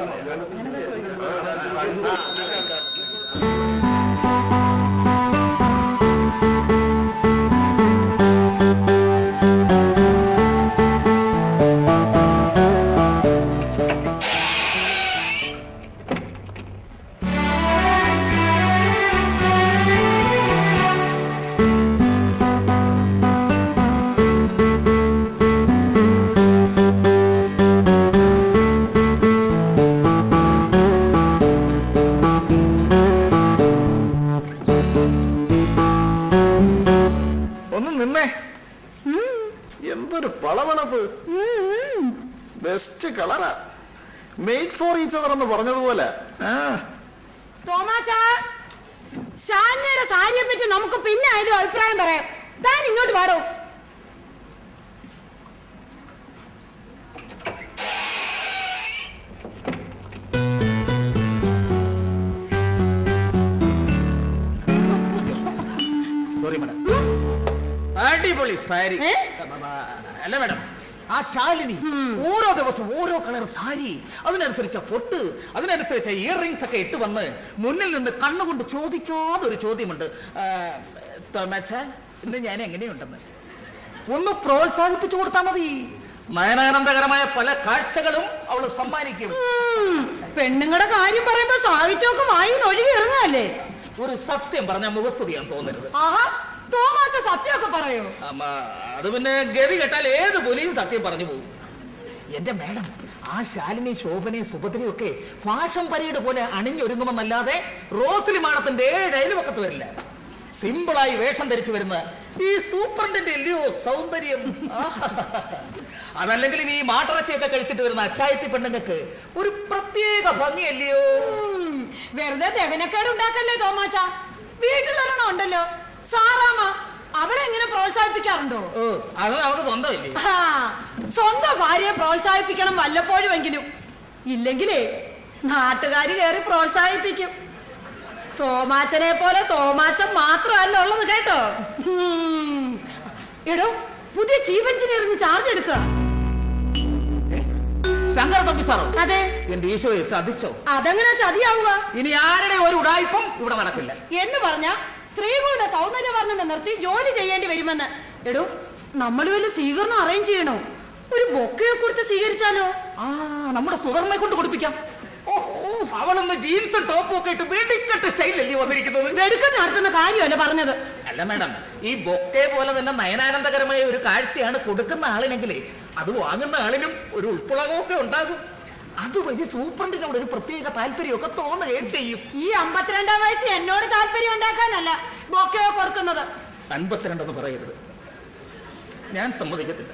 하는 걸 보여줘. For each other എന്ന് പറഞ്ഞതുപോലെ. ഷാനിയുടെ സാരിയെ പറ്റി നമുക്ക് പിന്നെ ആയാലും അഭിപ്രായം പറയാം. താൻ ഇങ്ങോട്ട് പാടോ സോറി മാഡം അടിപൊളി സാരി. അല്ല മാഡം. ആ ശാലിനി ഓരോ ദിവസവും ഓരോ കളർ സാരി അതിനനുസരിച്ച പൊട്ട് അതിനനുസരിച്ച ഇയർ റിങ്സ് ഒക്കെ ഇട്ട് വന്ന് മുന്നിൽ നിന്ന് കണ്ണുകൊണ്ട് ചോദിക്കാതെ ഒരു ചോദ്യമുണ്ട് തോമാച്ച ഇന്ന് ഞാൻ എങ്ങനെയുണ്ടെന്ന്? ഒന്ന് പ്രോത്സാഹിപ്പിച്ചു കൊടുത്താൽ മതി. നയനാനന്ദകരമായ പല കാഴ്ചകളും അവൾ സമ്മാനിക്കും. പെണ്ണുങ്ങളുടെ കാര്യം പറയുമ്പോ സാഹിത്യമൊക്കെ വായിന്ന് ഒഴുകി ഇറങ്ങാല്ലേ ഒരു സത്യം പറഞ്ഞ മുഖസ്തുതിയാൻ തോന്നരുത്. ആഹാ തോമാച്ച സത്യമൊക്കെ പറയോ. അമ്മ, അത് പിന്നെ ഗതി കേട്ടാൽ ഏത് പോലീസ് സത്യം പറഞ്ഞു പോകും. എന്റെ മേഡം ആ ശാലിനി ശോഭനയും സുഭദ്രയും ഒക്കെ ഫാഷൻ പരേഡ് പോലെ അണിഞ്ഞൊരുങ്ങുമെന്നല്ലാതെ റോസിലി മാണത്തിന്റെ ഏഴയിലും അയൽവക്കത്ത് വരില്ല. സിമ്പിളായി വേഷം ധരിച്ചു വരുന്ന ഈ സൂപ്രണ്ടിന്റെ അല്ലയോ സൗന്ദര്യം. ആഹാ. അതല്ലെങ്കിൽ ഈ മാട്ടിറച്ചിയൊക്കെ കഴിച്ചിട്ട് വരുന്ന അച്ചായത്തി പെണ്ണുങ്ങൾക്ക് ഒരു പ്രത്യേക ഭംഗിയല്ലയോ? വെറുതെ തെവനക്കാരുണ്ടാക്കല്ലേ ഉണ്ടാക്കല്ലേ തോമാച്ച? വീട്ടിലൊരെണ്ണം ഉണ്ടല്ലോ. സാറാമ അവളെ എങ്ങനെ പ്രോത്സാഹിപ്പിക്കാറുണ്ടോ? അത് നമുക്ക് സ്വന്തമില്ലേ? സ്വന്തം ഭാര്യയെ പ്രോത്സാഹിപ്പിക്കണം വല്ലപ്പോഴുമെങ്കിലും. ഇല്ലെങ്കിലേ നാട്ടുകാര് കയറി പ്രോത്സാഹിപ്പിക്കും. തോമാച്ചനെ പോലെ തോമാച്ചൻ മാത്രമല്ല ഉള്ളത് കേട്ടോ. എടോ പുതിയ ചീഫ് എഞ്ചിനീയറിന് ചാർജ് എടുക്കുക. അതെ. എന്റെ ഈശോയെ ചതിച്ചോ? അതെങ്ങനെ ചതിയാവുക? ഇനി ആരുടെ ഒരു ഉടായ്പും ഇവിടെ നടക്കില്ല. എന്ന് പറഞ്ഞ സ്ത്രീകളുടെ സൗന്ദര്യവർണന നിർത്തി ജോലി ചെയ്യേണ്ടി വരുമെന്ന്. എടോ നമ്മൾ വല്ല സ്വീകരണം അറേഞ്ച് ചെയ്യണോ? ഒരു ബൊക്കയെ കൊടുത്ത് സ്വീകരിച്ചാലോ? ആ നമ്മുടെ സുധർമ്മയെ കൊണ്ട് കൊടുപ്പിക്കാം. അവളൊന്ന് ജീൻസും ടോപ്പും ഒക്കെ ഇട്ട് വെടിക്കെട്ട് സ്റ്റൈലല്ലേ വന്നിരിക്കുന്നത്? വെടുക്കം നടത്തുന്ന കാര്യമല്ല പറഞ്ഞത്. അല്ല മാഡം ഈ ബൊക്കെ പോലെ തന്നെ നയനാനന്ദകരമായ ഒരു കാഴ്ചയാണ് കൊടുക്കുന്ന ആളിനെങ്കിലേ അത് വാങ്ങുന്ന ആളിനും ഒരു ഉൾപ്പുളകമൊക്കെ ഉണ്ടാകും. അതുവഴി സൂപ്രണ്ടിനോട് ഒരു പ്രത്യേക താല്പര്യമൊക്കെ തോന്നുകയും ചെയ്യും. ഈ അമ്പത്തിരണ്ടാം വയസ്സിൽ എന്നോട് താല്പര്യം ഉണ്ടാക്കാനല്ല ബൊക്കയോ കൊടുക്കുന്നത്. അൻപത്തിരണ്ടെന്ന് പറയരുത്. ഞാൻ സമ്മതിക്കത്തില്ല.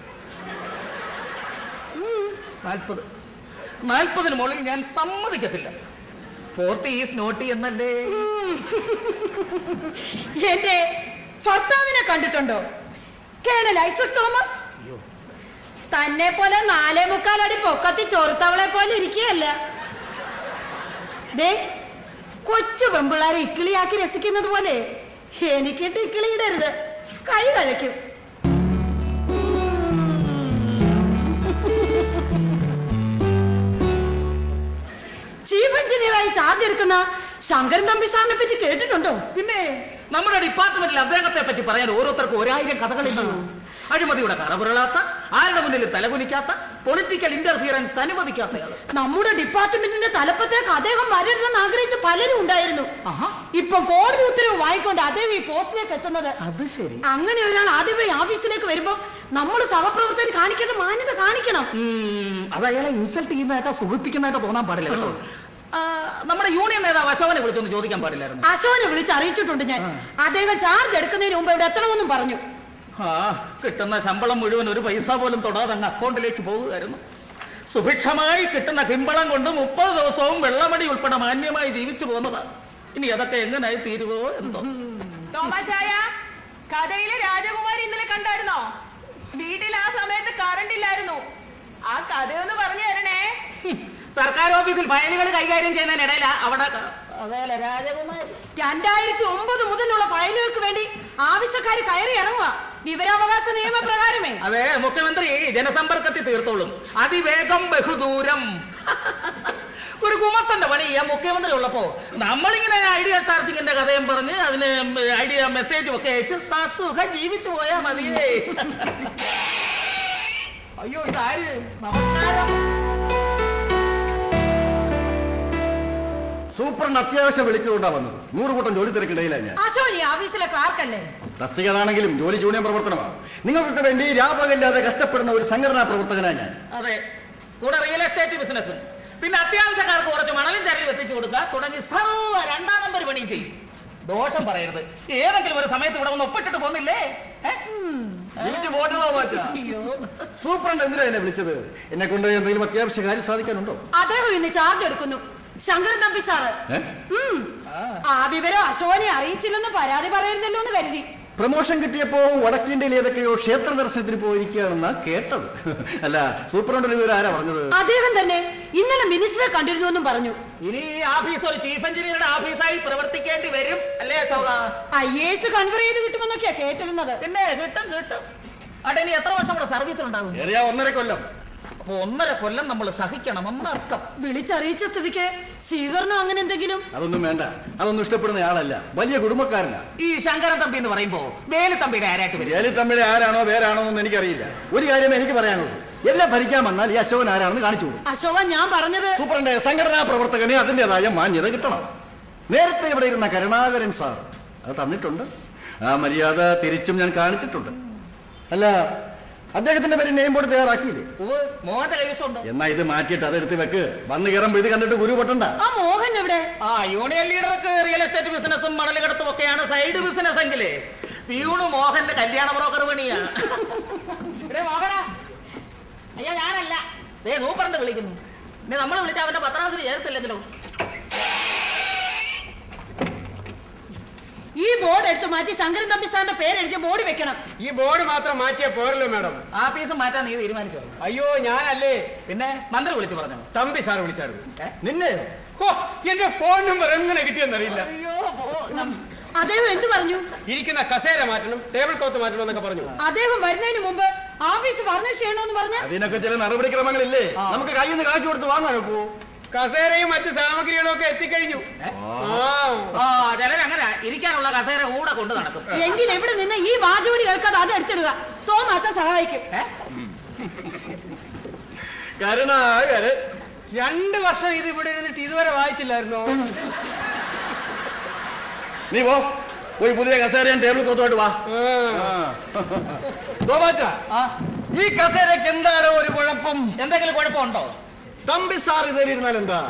നാൽപ്പത്. നാൽപ്പതിന് മുകളിൽ ഞാൻ സമ്മതിക്കത്തില്ല. ഫോർട്ടി ഈസ് നോട്ടി എന്നല്ലേ? എന്റെ ഭർത്താവിനെ കണ്ടിട്ടുണ്ടോ? Colonel Isaac Thomas? തന്നെ പോലെ നാലേ മുക്കാലടി പൊക്കത്തി ചോർത്തവളെ പോലെ ഇരിക്കുകയല്ല. ദേ കൊച്ചു പെമ്പിള്ളാരെ ഇക്കിളിയാക്കി രസിക്കുന്നത് പോലെ എനിക്കിട്ട് ഇക്കിളിയിടരുത് കൈ കഴിക്കും. ചീഫ് എഞ്ചിനീയറായി ചാർജ് എടുക്കുന്ന ശങ്കരൻ തമ്പി സാറിനെ പറ്റി കേട്ടിട്ടുണ്ടോ? പിന്നെ നമ്മുടെ ഡിപ്പാർട്ട്മെന്റിൽ അദ്ദേഹത്തെ പറ്റി പറയാൻ ഓരോരുത്തർക്കും ഒരായിരം കഥകളില്ല അഴിമതിയുടെ കറപുരളാത്ത ആരുടെ മുന്നിൽ തലകുനിക്കാത്ത പൊളിറ്റിക്കൽ ഇന്റർഫിയറൻസ് അനുവദിക്കാത്തയാൾ. നമ്മുടെ ഡിപ്പാർട്ട്മെന്റിന്റെ തലപ്പത്തേക്ക് അദ്ദേഹം വരരുതെന്ന് ആഗ്രഹിച്ച പലരും ഉണ്ടായിരുന്നു. ഇപ്പൊ കോടതി ഉത്തരവ് വായിക്കൊണ്ട് അദ്ദേഹം ഈ പോസ്റ്റിലേക്ക് എത്തുന്നത്. അത് ശരി. അങ്ങനെ ഒരാൾ ആദ്യമേ ഓഫീസിലേക്ക് വരുമ്പോ നമ്മൾ സഹപ്രവർത്തകർ കാണിക്കേണ്ട മാന്യത കാണിക്കണം. അത് അയാളെ ഇൻസൾട്ട് ചെയ്യുന്നതായിട്ടോ സുഖിപ്പിക്കുന്നതായിട്ടോ തോന്നാൻ പാടില്ല കേട്ടോ. നമ്മുടെ യൂണിയൻ നേതാവ് അശോകനെ വിളിച്ചൊന്ന് ചോദിക്കാൻ പാടില്ലായിരുന്നു? അശോകനെ വിളിച്ച് അറിയിച്ചിട്ടുണ്ട് ഞാൻ അദ്ദേഹം ചാർജ് എടുക്കുന്നതിന് മുമ്പ് ഇവിടെ എത്തണമെന്നും പറഞ്ഞു. ആ കിട്ടുന്ന ശമ്പളം മുഴുവൻ ഒരു പൈസ പോലും തൊടാതെ അങ്ങ് അക്കൗണ്ടിലേക്ക് പോകുമായിരുന്നു സുഭിക്ഷമായി കിട്ടുന്ന കിമ്പളം കൊണ്ട് മുപ്പത് ദിവസവും വെള്ളമടി ഉൾപ്പെടെ മാന്യമായി ജീവിച്ചു പോകുന്നതാ. ഇനി അതൊക്കെ എങ്ങനായി തീരുവോ എന്തോ. തോമാചായ കഥയിലെ രാജകുമാരി ഇന്നലെ കണ്ടായിരുന്നോ? വീട്ടിൽ ആ സമയത്ത് കറണ്ട് ഇല്ലായിരുന്നു. ആ കഥയൊന്ന് പറഞ്ഞു തരണേ. സർക്കാർ ഓഫീസിൽ ഫയലുകൾ കൈകാര്യം ചെയ്യുന്നതിനിടയില അവിടെ രാജകുമാരി. രണ്ടായിരത്തി ഒമ്പത് മുതലുള്ള ഫയലുകൾക്ക് വേണ്ടി ആവശ്യക്കാർ കയറി ഇറങ്ങുക വിവരാവകാശ നിയമപ്രകാരമേ. അതെ മുഖ്യമന്ത്രി ജനസമ്പർക്കത്തിൽ തീർത്തോളും. അതിവേഗം ബഹുദൂരം. ഒരു കുമസന്റെ പണി ചെയ്യാൻ മുഖ്യമന്ത്രി ഉള്ളപ്പോ നമ്മളിങ്ങനെ ഐഡിയ ചാർജിങ്ങിന്റെ കഥയും പറഞ്ഞ് അതിന് ഐഡിയ മെസ്സേജും ഒക്കെ അയച്ച് സസുഖ ജീവിച്ചു പോയാ മതിയേ. അയ്യോ ഇതാര്? നമസ്കാരം. സൂപ്രണ്ട് അത്യാവശ്യം വിളിച്ചതുകൊണ്ടാ വന്നത്. നൂറ് കൂട്ടം ജോലി തിരക്കിടയില്ല ഞാൻ. അശോക് ഓഫീസിലെ ക്ലാർക്കല്ലേ തസ്തികതാണെങ്കിലും ജോലി ജൂനിയർ പ്രവർത്തനമാണ്. നിങ്ങൾക്കൊക്കെ വേണ്ടി രാപകല്ലാതെ കഷ്ടപ്പെടുന്ന ഒരു സംഘടനാ പ്രവർത്തകനാണ് ഞാൻ. അതെ. കൂടെ റിയൽ എസ്റ്റേറ്റ് ബിസിനസ്സും പിന്നെ അത്യാവശ്യക്കാർക്ക് കുറച്ച് മണലും ചരലും എത്തിച്ചു കൊടുക്കുക തുടങ്ങി സർവ രണ്ടാം നമ്പർ പണിയും ചെയ്യും. ദോഷം പറയരുത്. ഏതെങ്കിലും ഒരു സമയത്ത് ഇവിടെ ഒന്ന് ഒപ്പിട്ടിട്ട് പോന്നില്ലേ. സൂപ്രണ്ട് എന്തിനാ എന്നെ വിളിച്ചത്? എന്നെ കൊണ്ട് എന്തെങ്കിലും അത്യാവശ്യ കാര്യം സാധിക്കാനുണ്ടോ? അദ്ദേഹം ഇന്ന് ചാർജ് എടുക്കുന്നു. ശങ്കരൻ തമ്പി സാറ്? ആ വിവരം അശോകനെ അറിയിച്ചില്ലെന്ന് പരാതി പറയുന്നല്ലോ എന്ന് കരുതി. പ്രമോഷൻ കിട്ടിയപ്പോ വടക്കിന്റെ ഏതൊക്കെയോ ക്ഷേത്ര ദർശനത്തിന് പോയിരിക്കുകയാണെന്നാ കേട്ടത്. അല്ല സൂപ്രണ്ട് ഒരു വിവരം ആരാ പറഞ്ഞത്? അദ്ദേഹം തന്നെ ഇന്നലെ മിനിസ്റ്ററെ കണ്ടിരുന്നു എന്നും പറഞ്ഞു. ഇനി ഒരു ചീഫ് എഞ്ചിനീയറുടെ ഓഫീസായി പ്രവർത്തിക്കേണ്ടി വരും അല്ലേ അശോക? ഐ എസ് കൺവർ ചെയ്ത് കിട്ടുമെന്നൊക്കെയാ കേട്ടിരുന്നത്. പിന്നെ കിട്ടും കിട്ടും. അവിടെ ഇനി എത്ര വർഷം കൂടെ സർവീസിൽ ഉണ്ടാകും ഒന്നര കൊല്ലം അപ്പൊ ഒന്നര കൊല്ലം നമ്മൾ സഹിക്കണം എന്നർത്ഥം വിളിച്ചറിയിച്ച സ്ഥിതിക്ക് സ്വീകരണം അങ്ങനെ എന്തെങ്കിലും? അതൊന്നും വേണ്ട. അതൊന്നും ഇഷ്ടപ്പെടുന്ന ആളല്ല. വലിയ കുടുംബക്കാരനാ. ഈ ശങ്കരൻ തമ്പി എന്ന് പറയുമ്പോ വേലു തമ്പിയുടെ ആരായിട്ട് വരും? വേലു തമ്പിയുടെ ആരാണോ വേറാണോ എന്ന് എനിക്കറിയില്ല. ഒരു കാര്യം എനിക്ക് പറയാനുള്ളൂ. എല്ലാം ഭരിക്കാൻ വന്നാൽ ഈ അശോകൻ ആരാണെന്ന് കാണിച്ചു അശോകൻ അശോക ഞാൻ പറഞ്ഞത് സൂപ്രണ്ട് സംഘടനാ പ്രവർത്തകന് അതിന്റെതായ മാന്യത കിട്ടണം. നേരത്തെ ഇവിടെ ഇരുന്ന കരുണാകരൻ സാർ അത് തന്നിട്ടുണ്ട്. ആ മര്യാദ തിരിച്ചും ഞാൻ കാണിച്ചിട്ടുണ്ട്. അല്ല അദ്ദേഹത്തിന്റെ പേര് നെയിം ബോർഡ് തയ്യാറാക്കിയില്ലേ? ഉവ്വ്, മോഹന്റെ കൈവശമുണ്ട് എന്നാ ഇത് മാറ്റിയിട്ട് അതെടുത്ത് വെക്ക്. വന്ന് കയറുമ്പോ ഇത് കണ്ടിട്ട് ഗുരു പൊട്ടണ്ട. ആ മോഹൻ എവിടെ? ആ യൂണിയൻ ലീഡർക്ക് റിയൽ എസ്റ്റേറ്റ് ബിസിനസ്സും മണൽ കടത്തും ഒക്കെയാണ് സൈഡ് ബിസിനസ് എങ്കിലേ. പിയൂണ് മോഹന്റെ കല്യാണ ബ്രോക്കർ പണിയാ. മോഹനാ. അയ്യോ ഞാനല്ല. ദേ സൂപ്പറിന്റെ വിളിക്കുന്നു. ഇനി നമ്മൾ വിളിച്ച അവന്റെ പത്രാസിന് ചേർത്തില്ലെങ്കിലോ? ഈ ബോർഡ് എടുത്ത് മാറ്റി ശങ്കരൻ തമ്പി സാറിന്റെ പേരെഴുതിയ ബോർഡ് വെക്കണം. ഈ ബോർഡ് മാത്രം മാറ്റിയ പോരല്ലോ മാഡം. ആ ആഫീസ് മാറ്റാൻ നീ തീരുമാനിച്ചോ? അയ്യോ ഞാനല്ലേ? പിന്നെ മന്ത്രി വിളിച്ചു പറഞ്ഞു? തമ്പി സാർ വിളിച്ചായിരുന്നു. നിന്നെ? ഹോ എന്റെ ഫോൺ നമ്പർ എങ്ങനെ കിട്ടിയെന്നറിയില്ല. പോ, അദ്ദേഹം എന്ത് പറഞ്ഞു? ഇരിക്കുന്ന കസേര മാറ്റണം ടേബിൾ ക്ലോത്ത് മാറ്റണം എന്നൊക്കെ പറഞ്ഞു. അദ്ദേഹം വരുന്നതിന് മുമ്പ് ഓഫീസ് ഫർണിഷ് ചെയ്യണമെന്ന് പറഞ്ഞു? അതിനൊക്കെ ചില നടപടിക്രമങ്ങളില്ലേ? നമുക്ക് കയ്യിൽ നിന്ന് കാശ് കൊടുത്ത് വാങ്ങാനോ ഒക്കുവോ കസേരയും മറ്റു സാമഗ്രികളും ഒക്കെ എത്തിക്കഴിഞ്ഞു. ആ. ആ ചിലരങ്ങനെ ഇരിക്കാനുള്ള കസേര കൂടെ കൊണ്ടു നടക്കും. എങ്കിൽ എവിടെ നിന്ന് ഈ വാചോടി കേൾക്കാതെ അത് എടുത്തിടുക? തോമാച്ച സഹായിക്കും. കരുണാകരൻ രണ്ട് വർഷം ഇത് ഇവിടെ ഇരുന്നിട്ട് ഇതുവരെ വായിച്ചില്ലായിരുന്നോ? നീ പോ. പോയി പുതിയ കസേരയും ടേബിൾ കൊത്തോട്ട് വാ. ആ. തോമാച്ച ആ. ഈ കസേരക്ക് എന്താണ് ഒരു കുഴപ്പം? എന്തെങ്കിലും കുഴപ്പമുണ്ടോ? തമ്പി സാർ ഇതിലിരുന്നാൽ എന്താ?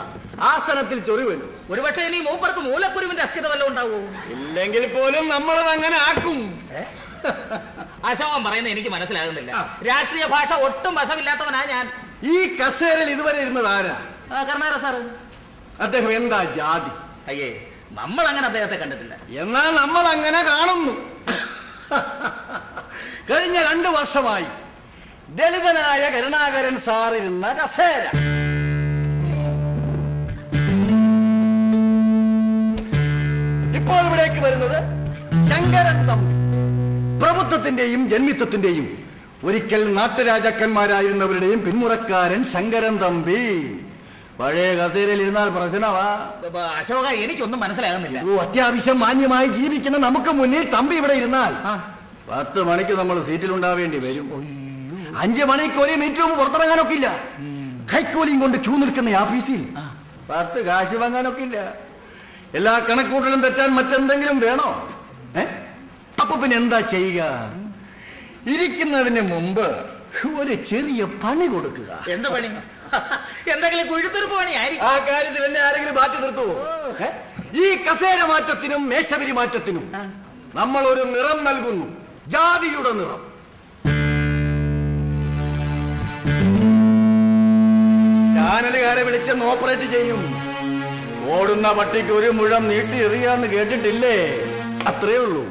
ആസനത്തിൽ ചൊറിവൻ ഒരുപക്ഷെ ഇനി മൂപ്പർക്ക് മൂലക്കുരുവിന്റെ അസ്ഥിത വല്ലതും ഉണ്ടാവൂ? ഇല്ലെങ്കിൽ പോലും നമ്മളത് അങ്ങനെ ആക്കും. അശോകൻ പറയുന്നത് എനിക്ക് മനസ്സിലാകുന്നില്ല. രാഷ്ട്രീയ ഭാഷ ഒട്ടും വശമില്ലാത്തവനാ ഞാൻ. ഈ കസേരയിൽ ഇതുവരെ ഇരുന്നത് ആരാ? കർണാടക സാറ്. അദ്ദേഹം എന്താ ജാതി? അയ്യേ നമ്മൾ അങ്ങനെ അദ്ദേഹത്തെ കണ്ടിട്ടില്ല. എന്നാൽ നമ്മൾ അങ്ങനെ കാണുന്നു. കഴിഞ്ഞ രണ്ടു വർഷമായി ദളിതനായ കരുണാകരൻ സാറിരുന്ന കസേര. ഇപ്പോൾ ഇവിടേക്ക് വരുന്നത് ശങ്കരൻ തമ്പി. പ്രഭുത്വത്തിന്റെയും ജന്മിത്വത്തിന്റെയും ഒരിക്കൽ നാട്ടുരാജാക്കന്മാരായിരുന്നവരുടെയും പിന്മുറക്കാരൻ ശങ്കരൻ തമ്പി. പഴയ കസേരയിൽ ഇരുന്നാൽ പ്രശ്നമാ. അശോക എനിക്കൊന്നും മനസ്സിലാകുന്നില്ല. ഓ, അത്യാവശ്യം മാന്യമായി ജീവിക്കുന്ന നമുക്ക് മുന്നിൽ തമ്പി ഇവിടെ ഇരുന്നാൽ പത്ത് മണിക്ക് നമ്മൾ സീറ്റിൽ സീറ്റിലുണ്ടാവേണ്ടി വരും. അഞ്ചു മണിക്ക് ഒരു മിനിറ്റ് മുമ്പ് പുറത്തിറങ്ങാനൊക്കെ ഇല്ല കൈക്കൂലിയും കൊണ്ട് ചൂ നിൽക്കുന്ന ഓഫീസിൽ പത്ത് കാശ് വാങ്ങാനൊക്കെ ഇല്ല എല്ലാ കണക്കൂട്ടലും തെറ്റാൻ മറ്റെന്തെങ്കിലും വേണോ? ഏ? അപ്പൊ പിന്നെ എന്താ ചെയ്യുക? ഇരിക്കുന്നതിന് മുമ്പ് ഒരു ചെറിയ പണി കൊടുക്കുക. എന്താ പണി? എന്തെങ്കിലും കുഴുത്തുരുപ്പ് പണി ആ കാര്യത്തിൽ എന്നെ ആരെങ്കിലും മാറ്റി നിർത്തുവോ? ഈ കസേര മാറ്റത്തിനും മേശവിരി മാറ്റത്തിനും നമ്മൾ ഒരു നിറം നൽകുന്നു. ജാതിയുടെ നിറം. ചാനലുകാരെ വിളിച്ചെന്ന് ഓപ്പറേറ്റ് ചെയ്യും. ഓടുന്ന പട്ടിക്ക് ഒരു മുഴം നീട്ടി എറിയാന്ന് കേട്ടിട്ടില്ലേ? അത്രേ ഉള്ളൂ.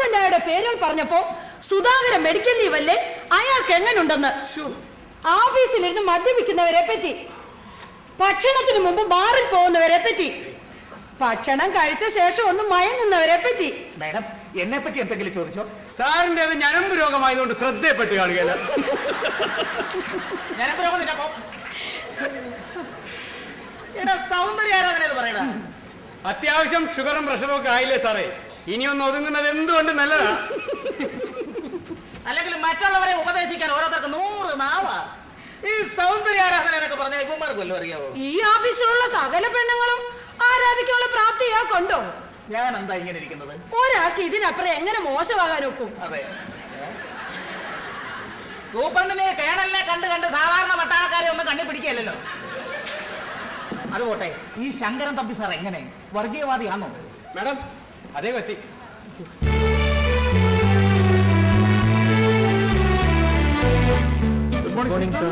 ആബ്സെന്റ് അയാളുടെ പേരുകൾ പറഞ്ഞപ്പോ സുധാകരൻ മെഡിക്കൽ ലീവല്ലേ അയാൾക്ക് എങ്ങനുണ്ടെന്ന്? ഓഫീസിലിരുന്ന് മദ്യപിക്കുന്നവരെ പറ്റി ഭക്ഷണത്തിന് മുമ്പ് ബാറിൽ പോകുന്നവരെ പറ്റി ഭക്ഷണം കഴിച്ച ശേഷം ഒന്ന് മയങ്ങുന്നവരെ പറ്റി. മാഡം എന്നെ പറ്റി എന്തെങ്കിലും ചോദിച്ചോ? സാറിന്റെ അത് ഞരമ്പ് രോഗമായതുകൊണ്ട് ശ്രദ്ധയപ്പെട്ട് കാണുകയല്ല. എടാ സൗന്ദര്യ ആരാധന പറയണ അത്യാവശ്യം ഷുഗറും പ്രഷറും ഒക്കെ ആയില്ലേ സാറേ? ഇനി ഒന്ന് ഒതുങ്ങുന്നത് എന്തുകൊണ്ട് നല്ലതാ? അല്ലെങ്കിൽ മറ്റുള്ളവരെ ഉപദേശിക്കാൻ ഓരോരുത്തർക്ക് നൂറ് നാവാ. ഈ സൗന്ദര്യ ആരാധന എന്നൊക്കെ പറഞ്ഞാൽ ഇവന്മാർക്ക് വല്ലതും അറിയാവോ? ഈ ഓഫീസിലുള്ള സകല പെണ്ണുങ്ങളും ആരാധിക്കാനുള്ള പ്രാപ്തി ഇയാൾക്കുണ്ടോ? ഞാൻ എന്താ ഇങ്ങനെ ഇരിക്കുന്നത്? ഒരാൾക്ക് ഇതിനപ്പുറം എങ്ങനെ മോശമാകാൻ ഒക്കും? അതെ. സൂപ്രണ്ടിനെ കേണലിനെ കണ്ട് കണ്ട് സാധാരണ പട്ടാളക്കാരെ ഒന്നും കണ്ണി പിടിക്കല്ലോ അത് പോട്ടെ ഈ ശങ്കരൻ തമ്പി സാർ എങ്ങനെ? വർഗീയവാദിയാണോ? മാഡം അതേ പറ്റി good morning sir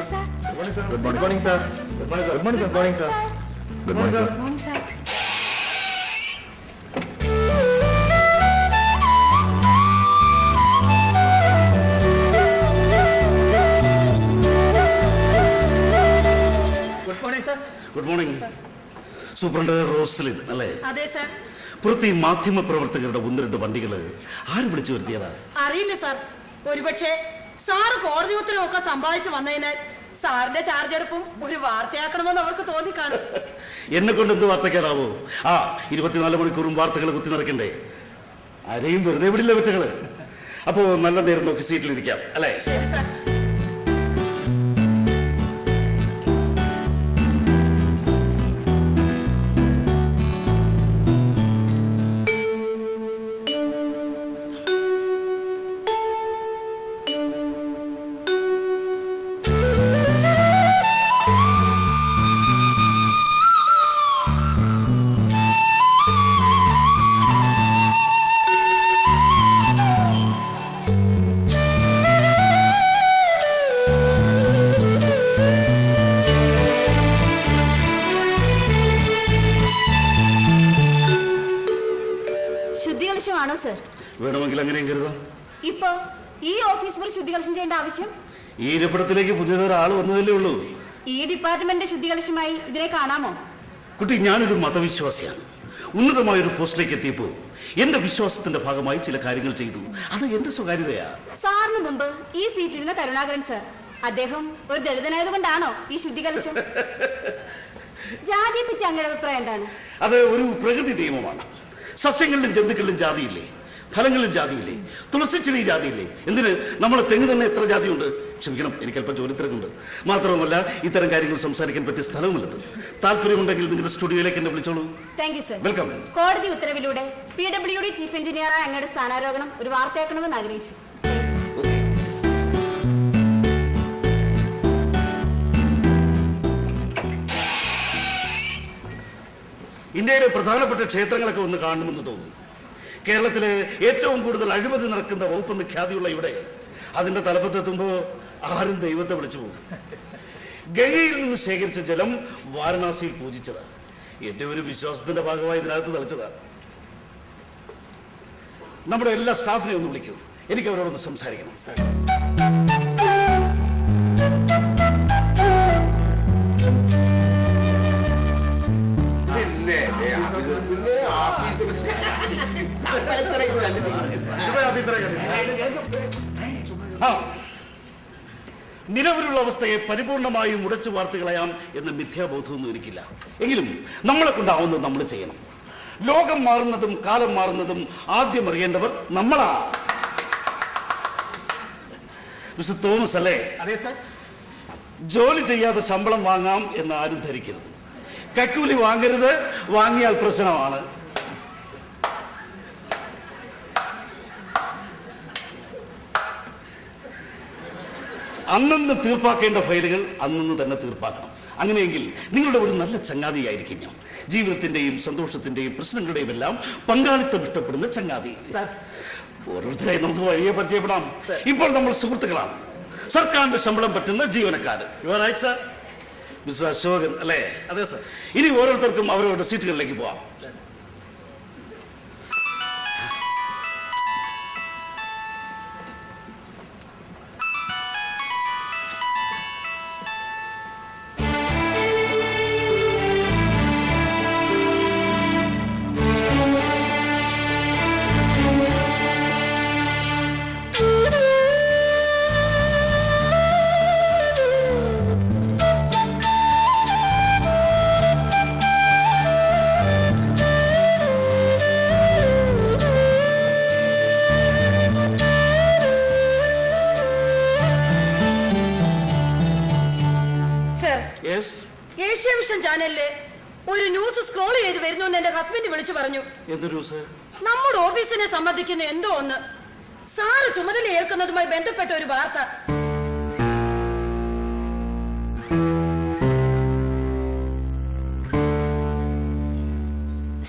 good morning sir good morning sir good morning sir good morning sir good morning sir good morning sir good morning superintendent Roslin അല്ലേ അതെ സർ പുറത്ത് ഈ മാധ്യമ പ്രവർത്തകരുടെ ഒന്ന് രണ്ട് വണ്ടികൾ ആര് വിളിച്ചു വരുത്തിയതാ? അറിയില്ല സാർ. ഒരുപക്ഷെ സാറ് കോടതി ഉത്തരവൊക്കെ സമ്പാദിച്ചു വന്നതിനാൽ സാറിന്റെ ചാർജ് എടുപ്പും ഒരു വാർത്തയാക്കണമെന്ന് അവർക്ക് തോന്നിക്കാണും. എന്നെ കൊണ്ട് എന്ത് വാർത്തക്കേടാവോ? ആ ഇരുപത്തിനാല് മണിക്കൂറും വാർത്തകൾ കുത്തി നിറക്കണ്ടേ ആരെയും വെറുതെ വിടില്ല വിട്ടുകൾ അപ്പോ നല്ല നേരം നോക്കി സീറ്റിലിരിക്കാം അല്ലേ? ശരി സാർ. സർ വേണമെങ്കിൽ അങ്ങനെയും കരുതാം. ഇപ്പോ ഈ ഓഫീസ് മുറി ശുദ്ധികലശം ചെയ്യേണ്ട ആവശ്യം? ഈ ഇരിപ്പിടത്തിലേക്ക് പുതിയതൊരാൾ വന്നതല്ലേ ഉള്ളൂ. ഈ ഡിപ്പാർട്ട്മെന്റ് ശുദ്ധികലശമായി ഇതിനെ കാണാമോ? കുട്ടി ഞാനൊരു മതവിശ്വാസിയാണ്. ഉന്നതമായ ഒരു പോസ്റ്റിലേക്ക് എത്തിയപ്പോ എന്റെ വിശ്വാസത്തിന്റെ ഭാഗമായി ചില കാര്യങ്ങൾ ചെയ്തു. അത് എന്റെ സ്വകാര്യതയാ? സാറിന് മുമ്പ് ഈ സീറ്റിരുന്ന കരുണാകരൻ സർ അദ്ദേഹം ഒരു ദളിതനായതുകൊണ്ടാണോ ഈ ശുദ്ധികലശം ജാതിയെ പറ്റി അങ്ങയുടെ അഭിപ്രായം എന്താണ്? അത് ഒരു പ്രകൃതി നിയമമാണ്. സസ്യങ്ങളിലും ജന്തുക്കളിലും ജാതിയില്ലേ? ഫലങ്ങളിലും ജാതിയില്ലേ? തുളസിച്ചെടി ജാതിയില്ലേ? എന്തിന്? നമ്മൾ തെങ്ങ് തന്നെ എത്ര ജാതിയുണ്ട്? ക്ഷമിക്കണം എനിക്ക് അല്പം ജോലി തിരക്കുണ്ട്. മാത്രവുമല്ല ഇത്തരം കാര്യങ്ങൾ സംസാരിക്കാൻ പറ്റിയ സ്ഥലവുമില്ലത്. താല്പര്യമുണ്ടെങ്കിൽ നിങ്ങളുടെ സ്റ്റുഡിയോയിലേക്ക് എന്നെ വിളിച്ചോളൂ. വെൽക്കം കോടതി ഉത്തരവിലൂടെ പി ഡബ്ല്യു ഡി ചീഫ് എഞ്ചിനീയറായ അങ്ങയുടെ സ്ഥാനാരോഹണം ഒരു വാർത്തയാക്കണമെന്ന് ആഗ്രഹിച്ചു. ഇന്ത്യയിലെ പ്രധാനപ്പെട്ട ക്ഷേത്രങ്ങളൊക്കെ ഒന്ന് കാണണമെന്ന് തോന്നി. കേരളത്തിലെ ഏറ്റവും കൂടുതൽ അഴിമതി നടക്കുന്ന വകുപ്പെന്ന് ഖ്യാതിയുള്ള ഇവിടെ അതിന്റെ തലപ്പത്തെത്തുമ്പോൾ ആരും ദൈവത്തെ വിളിച്ചു പോകും. ഗംഗയിൽ നിന്ന് ശേഖരിച്ച ജലം വാരണാസിയിൽ പൂജിച്ചതാണ് എന്റെ ഒരു വിശ്വാസത്തിന്റെ ഭാഗമായി ഇതിനകത്ത് തളിച്ചതാണ് നമ്മുടെ എല്ലാ സ്റ്റാഫിനെ ഒന്ന് വിളിക്കൂ. എനിക്ക് അവരോടൊന്ന് സംസാരിക്കണം. നിലവിലുള്ള അവസ്ഥയെ പരിപൂർണമായും ഉടച്ചു വാർത്തകളയാം എന്ന മിഥ്യാബോധമൊന്നും എനിക്കില്ല. എങ്കിലും നമ്മളെ കൊണ്ടാവുന്നത് നമ്മൾ ചെയ്യണം. ലോകം മാറുന്നതും കാലം മാറുന്നതും ആദ്യം അറിയേണ്ടവർ നമ്മളാണ് മിസ്റ്റർ തോമസ് അല്ലേ? അതെ സർ. ജോലി ചെയ്യാതെ ശമ്പളം വാങ്ങാം എന്ന് ആരും ധരിക്കരുത്. കൈക്കൂലി വാങ്ങരുത് വാങ്ങിയാൽ പ്രശ്നമാണ്. അന്നന്ന് തീർപ്പാക്കേണ്ട ഫയലുകൾ അന്നന്ന് തന്നെ തീർപ്പാക്കണം. അങ്ങനെയെങ്കിൽ നിങ്ങളുടെ ഒരു നല്ല ചങ്ങാതിയായിരിക്കും ഞാൻ. ജീവിതത്തിന്റെയും സന്തോഷത്തിന്റെയും പ്രശ്നങ്ങളുടെയും എല്ലാം പങ്കാളിത്തം ഇഷ്ടപ്പെടുന്ന ചങ്ങാതി. ഓരോരുത്തരെ നമുക്ക് വഴിയെ പരിചയപ്പെടാം. ഇപ്പോൾ നമ്മൾ സുഹൃത്തുക്കളാണ്. സർക്കാരിന്റെ ശമ്പളം പറ്റുന്ന ജീവനക്കാർ മിസ്റ്റർ അശോകൻ അല്ലേ? അതെ സർ. ഇനി ഓരോരുത്തർക്കും അവരവരുടെ സീറ്റുകളിലേക്ക് പോവാം. ചാനലിൽ ഒരു ന്യൂസ് സ്ക്രോൾ ചെയ്ത് വരുന്നു എന്ന് എന്റെ ഹസ്ബൻഡ് വിളിച്ചു പറഞ്ഞു. എന്ത് ന്യൂസ് നമ്മുടെ ഓഫീസിനെ സംബന്ധിക്കുന്ന എന്തോ ഒന്ന്. സാറ് ചുമതല ഏൽക്കുന്നതുമായി ബന്ധപ്പെട്ട ഒരു വാർത്ത.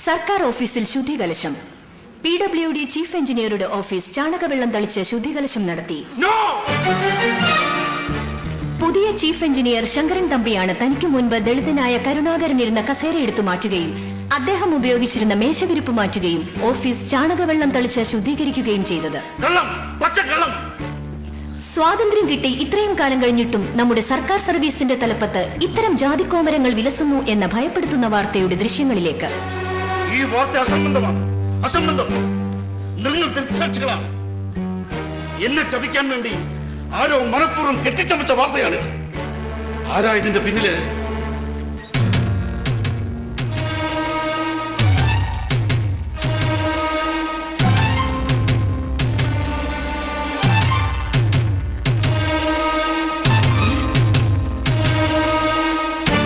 സർക്കാർ ഓഫീസിൽ ശുദ്ധികലശം. പി ഡബ്ല്യു ഡി ചീഫ് എഞ്ചിനീയറുടെ ഓഫീസ് ചാണകവെള്ളം തളിച്ച് ശുദ്ധികലശം നടത്തി. പുതിയ ചീഫ് എഞ്ചിനീയർ ശങ്കരൻ തമ്പിയാണ് തനിക്ക് മുൻപ് ദളിതനായ കരുണാകരൻ ഇരുന്ന കസേര എടുത്തു മാറ്റുകയും അദ്ദേഹം ഉപയോഗിച്ചിരുന്ന മേശവിരിപ്പ് മാറ്റുകയും ഓഫീസ് ചാണകവെള്ളം തളിച്ച് ശുദ്ധീകരിക്കുകയും ചെയ്തത്. സ്വാതന്ത്ര്യം കിട്ടി ഇത്രയും കാലം കഴിഞ്ഞിട്ടും നമ്മുടെ സർക്കാർ സർവീസിന്റെ തലപ്പത്ത് ഇത്തരം ജാതിക്കോമരങ്ങൾ വിലസുന്നു എന്ന ഭയപ്പെടുത്തുന്ന വാർത്തയുടെ ദൃശ്യങ്ങളിലേക്ക്. ഈ വാർത്ത അസംബന്ധമാണ്. അസംബന്ധം. നിങ്ങൾ എന്നെ ചതിക്കാൻ വേണ്ടി ആരോ മനഃപൂർവം കെട്ടിച്ചമച്ച വാർത്തയാണ്. ആരാ ഇതിന്റെ പിന്നിൽ?